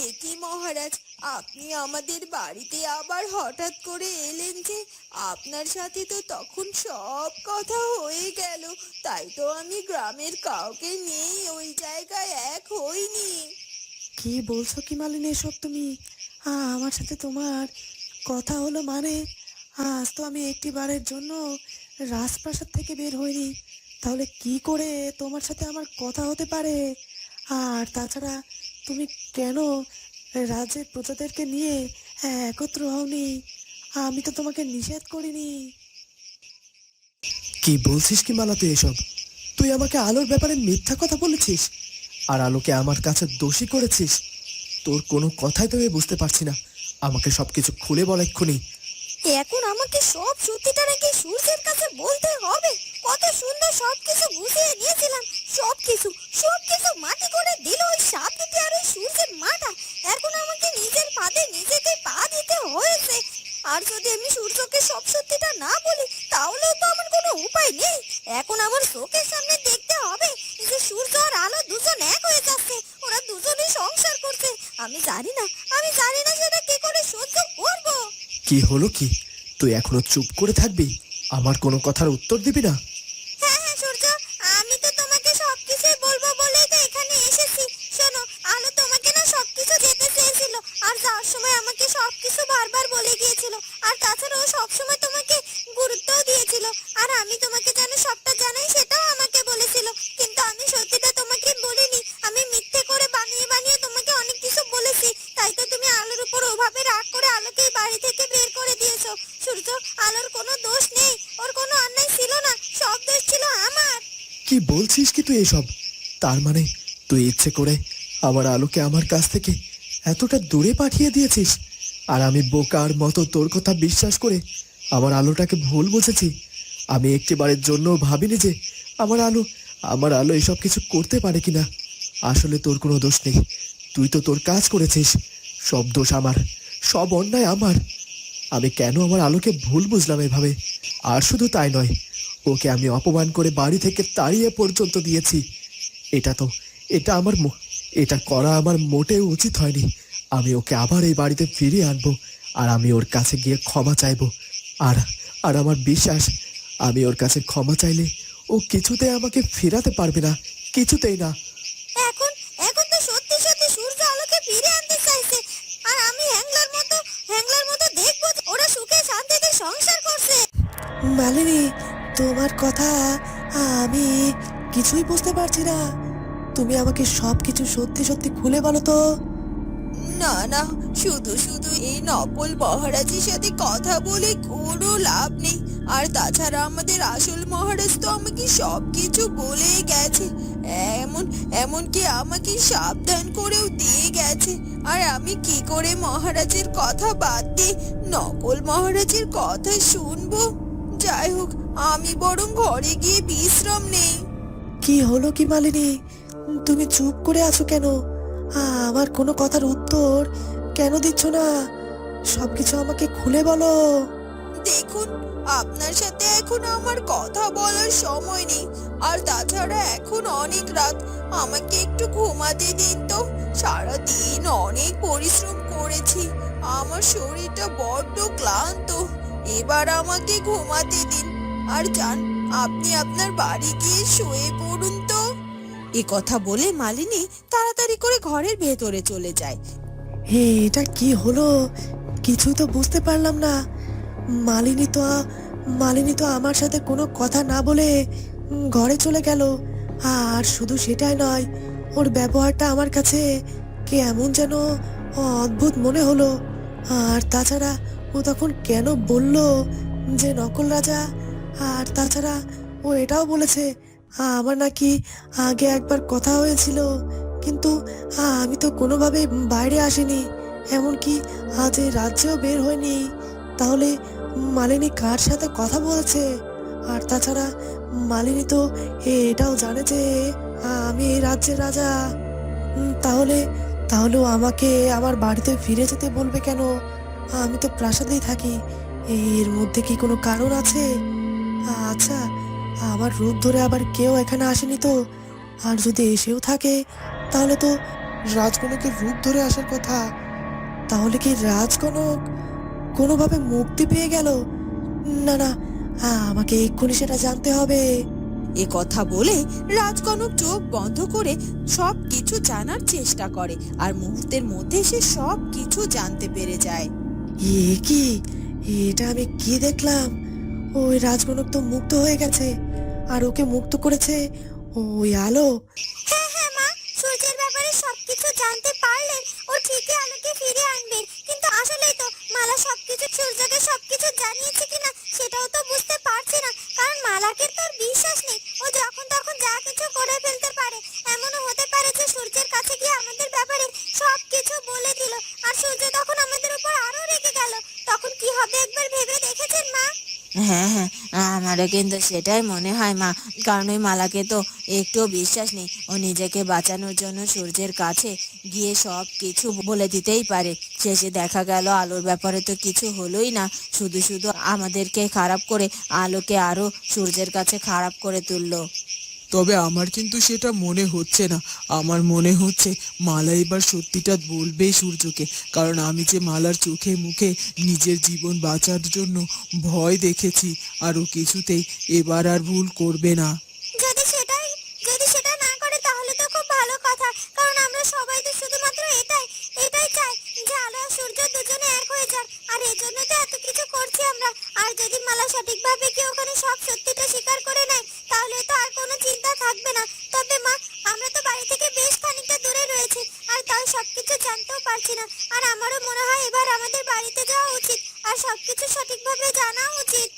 এ কি মহারাজ, আপনি আমাদের বাড়িতে আবার হঠাৎ করে এলেন যে আপনার সাথে তো তখন সব কথা হয়ে গেল, তাই তো আমি গ্রামের কাউকে নিয়ে ওই জায়গায় এক হইনি। কি বলছো কি মালিনী, এসব তুমি? আমার সাথে তোমার কথা হলো মানে আজ তো আমি একটি বারের জন্য রাজপ্রাসাদ থেকে বের হইনি, তাহলে কি করে তোমার সাথে আমার কথা হতে পারে? আর তাছাড়া তুমি কেন রাজ্যের প্রজাদেরকে নিয়ে একত্র হওনি? আমি তো তোমাকে নিষেধ করিনি। কি বলছিস কি মালা তুই এসব? তুই আমাকে আলোর ব্যাপারে মিথ্যা কথা বলেছিস আর আলোকে আমার কাছে দোষী করেছিস। তোর কোনো কথাই তো আমি বুঝতে পারছি না। আমাকে সবকিছু খুলে বল এক্ষুনি। এখন আমাকে সব সত্যিটা নাকি সূর্যের কাছে বলতে হবে। কত সুন্দর সবকিছু গুছিয়ে নিয়েছিলাম। সবকিছু সবকিছু মাটি করে দিল ওই সাপ দিতে আর ওই সূর্যের মাথা এখন আমাকে নিজের পাদে নিজেকে পা দিতে হয়েছে আর যদি আমি সূর্যকে সব সত্যিটা না বলি তাহলে তো আমার কোনো উপায় নেই এখন আমার চোখের সামনে দেখতে হবে যে সূর্য আর আলো দুজন এক হয়ে যাচ্ছে ওরা দুজনেই সংসার করছে আমি জানি না আমি জানি না সেটা কি করে সহ্য করব কি হলো কি? তুই এখনও চুপ করে থাকবি? আমার কোনো কথার উত্তর দিবি না? কি বলছিস কি তুই এসব? তার মানে তুই ইচ্ছে করে আমার আলোকে আমার কাছ থেকে এতটা দূরে পাঠিয়ে দিয়েছিস। আর আমি বোকার মতো তোর কথা বিশ্বাস করে আমার আলোটাকে ভুল বুঝেছি। আমি একটিবারের জন্য ভাবিনি যে আমার আলো আমার আলো এসব কিছু করতে পারে কিনা। আসলে তোর কোনো দোষ নেই। তুই তো তোর কাজ করেছিস। সব দোষ আমার, সব অন্যায় আমার। আমি কেন আমার আলোকে ভুল বুঝলাম এভাবে? আর শুধু তাই নয় ওকে আমি অপমান করে বাড়ি থেকে তাড়িয়ে পর্যন্ত দিয়েছি। এটা তো এটা আমার মো- এটা করা আমার মোটেও উচিত হয়নি। আমি ওকে আবার এই বাড়িতে ফিরিয়ে আনব আর আমি ওর কাছে গিয়ে ক্ষমা চাইব। আর আর আমার বিশ্বাস আমি ওর কাছে ক্ষমা চাইলে ও কিছুতে আমাকে ফেরাতে পারবে না কিছুতেই না। এখন এখন তো সত্যি সত্যি সূর্য আলোকে ফিরে আনতে চাইছে। আর আমি হ্যাংলার মতো হ্যাংলার মতো দেখব ওরা সুখে শান্তিতে সংসার করছে। মালিনী তোমার কথা আমি কিছুই বুঝতে পারছি না। তুমি আমাকে সব কিছু সত্যি সত্যি খুলে বলো তো। না না, শুধু শুধু এই নকল মহারাজের সাথে কথা বলে কোনো লাভ নেই। আর তাছাড়া আমাদের আসল মহারাজ তো আমাকে সব কিছু বলেই গেছে। এমন, এমনকি আমাকে সাবধান করেও দিয়ে গেছে। আর আমি কি করে মহারাজের কথা বাদ দিয়ে নকল মহারাজের কথা শুনব? হোক আমি বরং ঘরে গিয়ে বিশ্রাম নেই। কি হলো কি মালিনী? তুমি চুপ করে আছো কেন? আমার কোনো কথার উত্তর কেন দিচ্ছ না? সবকিছু আমাকে খুলে বলো। দেখুন আপনার সাথে এখন আমার কথা বলার সময় নেই। আর তাছাড়া এখন অনেক রাত। আমাকে একটু ঘুমাতে দিন তো। সারা দিন অনেক পরিশ্রম করেছি। আমার শরীরটা বড্ড ক্লান্ত। এবার আমাকে ঘুমাতে দিন। আর যান আপনি আপনার বাড়ি গিয়ে শুয়ে পড়ুন তো। এ কথা বলে মালিনী তাড়াতাড়ি করে ঘরের ভেতরে চলে যায়। হে, এটা কি হলো? কিছুই তো বুঝতে পারলাম না। মালিনী তো মালিনী তো আমার সাথে কোনো কথা না বলে ঘরে চলে গেল। আর শুধু সেটাই নয়, ওর ব্যবহারটা আমার কাছে কেমন যেন অদ্ভুত মনে হলো। আর তাছাড়া ও তখন কেন বলল যে নকল রাজা? আর তাছাড়া ও এটাও বলেছে, আমার নাকি আগে একবার কথা হয়েছিল, কিন্তু আমি তো কোনোভাবে বাইরে আসিনি, এমনকি আজ এই রাজ্যেও বের হয়নি তাহলে মালিনী কার সাথে কথা বলছে? আর তাছাড়া মালিনী তো এটাও জানে যে আমি এই রাজ্যের রাজা। তাহলে তাহলে ও আমাকে আমার বাড়িতে ফিরে যেতে বলবে কেন? আমি তো প্রাসাদেই থাকি। এর মধ্যে কি কোনো কারণ আছে? আচ্ছা আমার রূপ ধরে আবার কেউ এখানে আসেনি তো? আর যদি এসেও থাকে, তাহলে তো রাজকনকের রূপ ধরে আসার কথা। তাহলে কি রাজকনক কোনোভাবে মুক্তি পেয়ে গেল? না না, আমাকে এক্ষুনি সেটা জানতে হবে। এ কথা বলে রাজকনক চোখ বন্ধ করে সব কিছু জানার চেষ্টা করে, আর মুহূর্তের মধ্যে সে সব কিছু জানতে পেরে যায়। এ কি? এটা আমি কি দেখলাম? ওই রাজকনক তো মুক্ত হয়ে গেছে। আর ওকে মুক্ত করেছে ওই আলো। হ্যাঁ হ্যাঁ মা। সূর্যের ব্যাপারে সবকিছু জানতে পারলে ও ঠিকই আলোকে ফিরিয়ে আনবে কিন্তু আসলেই তো, মালা সবকিছু, সূর্যকে সবকিছু জানিয়েছে কিনা, সেটাও তো বুঝতে পারছি না। কারণ মালাকে তোর বিশ্বাস নেই। ও যখন তখন যা কিছু করে ফেলতে পারে, এমনও হতে পারে যে সূর্যের কাছে গিয়ে আমাদের ব্যাপারে সবকিছু বলে দিল। আর সূর্য তখন আমাদের উপর আরও রেগে গেল তখন কি হবে একবার ভেবে দেখেছেন মা হ্যাঁ হ্যাঁ আমারও কিন্তু সেটাই মনে হয় মা। কারণ ওই মালাকে তো একটুও বিশ্বাস নেই। ও নিজেকে বাঁচানোর জন্য সূর্যের কাছে গিয়ে সব কিছু বলে দিতেই পারে। শেষে দেখা গেল আলোর ব্যাপারে তো কিছু হলোই না। শুধু শুধু আমাদেরকে খারাপ করে আলোকে আরও সূর্যের কাছে খারাপ করে তুললো। তবে আমার কিন্তু সেটা মনে হচ্ছে না। আমার মনে হচ্ছে মালা এবার সত্যিটা বলবে সূর্যকে, কারণ আমি যে মালার চোখে মুখে নিজের জীবন বাঁচার জন্য ভয় দেখেছি, আর ও কিছুতেই এবার আর ভুল করবে না। যদি সেটাই, যদি সেটা না করে তাহলে তো খুব ভালো কথা। আমাদের বাড়িতে যাওয়া উচিত আর সবকিছু সঠিকভাবে জানা উচিত।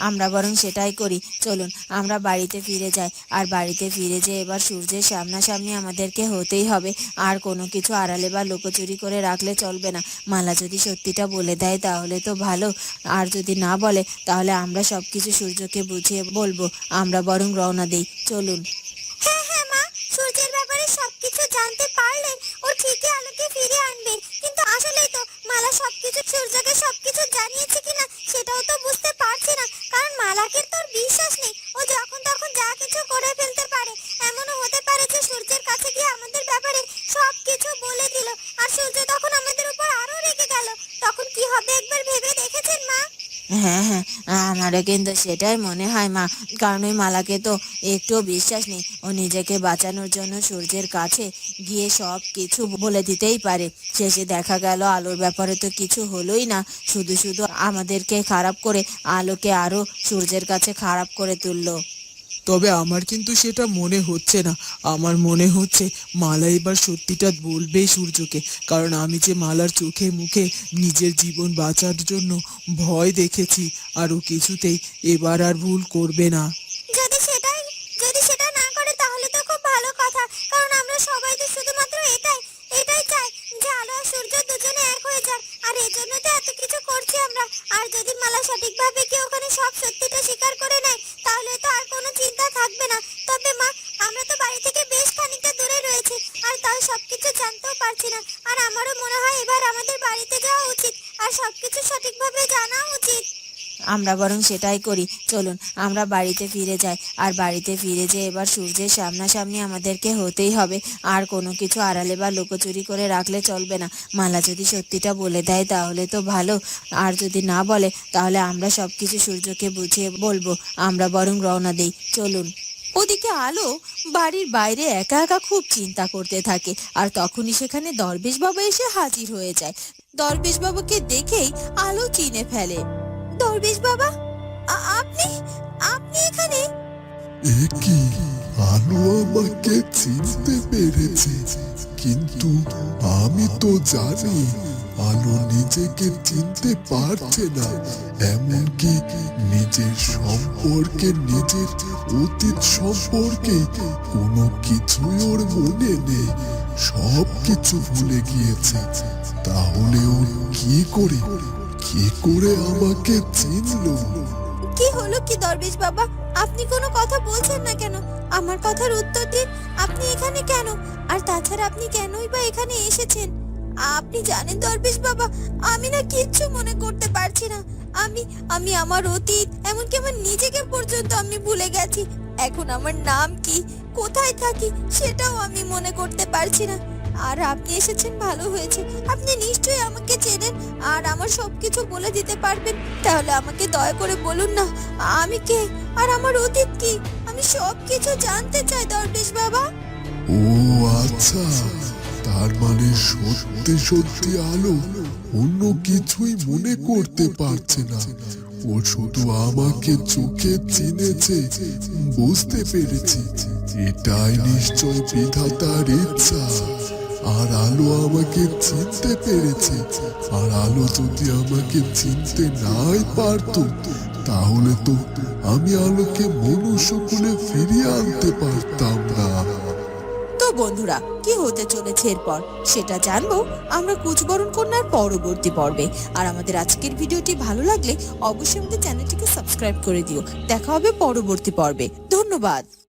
আমরা বরং সেটাই করি। চলুন, আমরা বাড়িতে ফিরে যাই। আর বাড়িতে ফিরে যেয়ে এবার সূর্যের সামনাসামনি আমাদেরকে হতেই হবে। আর কোনো কিছু আড়ালে বা লুকোচুরি করে রাখলে চলবে না। মালা যদি সত্যিটা বলে দেয় তাহলে তো ভালো। আর যদি না বলে, তাহলে আমরা সব কিছু সূর্যকে বুঝিয়ে বলব। আমরা বরং রওনা দিই। চলুন। হ্যাঁ হ্যাঁ আমারও কিন্তু সেটাই মনে হয় মা। কারণ ওই মালাকে তো একটুও বিশ্বাস নেই। ও নিজেকে বাঁচানোর জন্য সূর্যের কাছে গিয়ে সব কিছু বলে দিতেই পারে। শেষে দেখা গেল আলোর ব্যাপারে তো কিছু হলোই না। শুধু শুধু আমাদেরকে খারাপ করে আলোকে আরও সূর্যের কাছে খারাপ করে তুললো। তবে আমার কিন্তু সেটা মনে হচ্ছে না। আমার মনে হচ্ছে মালা এবার সত্যিটা বলবে সূর্যকে, কারণ আমি যে মালার চোখে মুখে নিজের জীবন বাঁচার জন্য ভয় দেখেছি, আর ও কিছুতেই এবার আর ভুল করবে না। যদি আমরা বরং সেটাই করি। চলুন, আমরা বাড়িতে ফিরে যাই। আর বাড়িতে ফিরে যেয়ে এবার সূর্যের সামনাসামনি আমাদেরকে হতেই হবে। আর কোনো কিছু আড়ালে বা লুকোচুরি করে রাখলে চলবে না। মালা যদি সত্যিটা বলে দেয়, তাহলে তো ভালো। আর যদি না বলে, তাহলে আমরা সব কিছু সূর্যকে বুঝিয়ে বলব। আমরা বরং রওনা দিই। চলুন। ওদিকে আলো বাড়ির বাইরে একা একা খুব চিন্তা করতে থাকে। আর তখনই সেখানে দরবেশ বাবা এসে হাজির হয়ে যায়। দরবেশ বাবুকে দেখেই আলো চিনে ফেলে। দরবেশ বাবা আপনি আপনি এখানে? এ কি? আলো আমাকে চিনতে পেরেছে। কিন্তু আমি তো জানি, আলো নিজেকে চিনতে পারছে না। এমনকি নিজের সম্পর্কে, নিজের অতীত সম্পর্কে কোনো কিছুই ওর মনে নেই। সব কিছু ভুলে গিয়েছে। তাহলে ও কি করে? কি করে আমাকে চিনলো? কি হলো কি দরবেশ বাবা? আপনি কোনো কথা বলছেন না কেন? আমার কথার উত্তর দিন। আপনি এখানে কেন? আর তাছাড়া আপনি কেনই বা এখানে এসেছেন? আপনি জানেন দরবেশ বাবা, আমি না কিচ্ছু মনে করতে পারছি না। আমি আমি আমার অতীত, এমনকি আমার নিজেকে পর্যন্ত আমি ভুলে গেছি। এখন আমার নাম কি? কোথায় থাকি? সেটাও আমি মনে করতে পারছি না। আর আপনি এসেছেন, ভালো হয়েছে। আপনি নিশ্চয়ই আমাকে চেনেন। আর আমার সবকিছু বলে দিতে পারবেন। তাহলে আমাকে দয়া করে বলুন না, আমি কে? আর আমার অতীত কি? আমি সব কিছু জানতে চাই, দরবেশ বাবা। ও আচ্ছা তার মানে সত্যি সত্যি আলো অন্য কিছুই মনে করতে পারছে না। ও শুধু আমাকে চোখে চিনেছে, বুঝতে পেরেছি। এটাই নিশ্চয় বিধাতার ইচ্ছা। আর আলো আমাকে চিনতে পেরেছে। আর আলো যদি আমাকে চিনতে নাই পারতো, তাহলে তো আমি আলোকে মনুষ্য কুলে ফিরিয়ে আনতে পারতাম না। তো বন্ধুরা, কি হতে চলেছে এরপর? সেটা জানব আমরা কুচবরণ কন্যার পরবর্তী পর্বে। আর আমাদের আজকের ভিডিওটি ভালো লাগলে অবশ্যই আমাদের চ্যানেলটিকে সাবস্ক্রাইব করে দিও। দেখা হবে পরবর্তী পর্বে। ধন্যবাদ।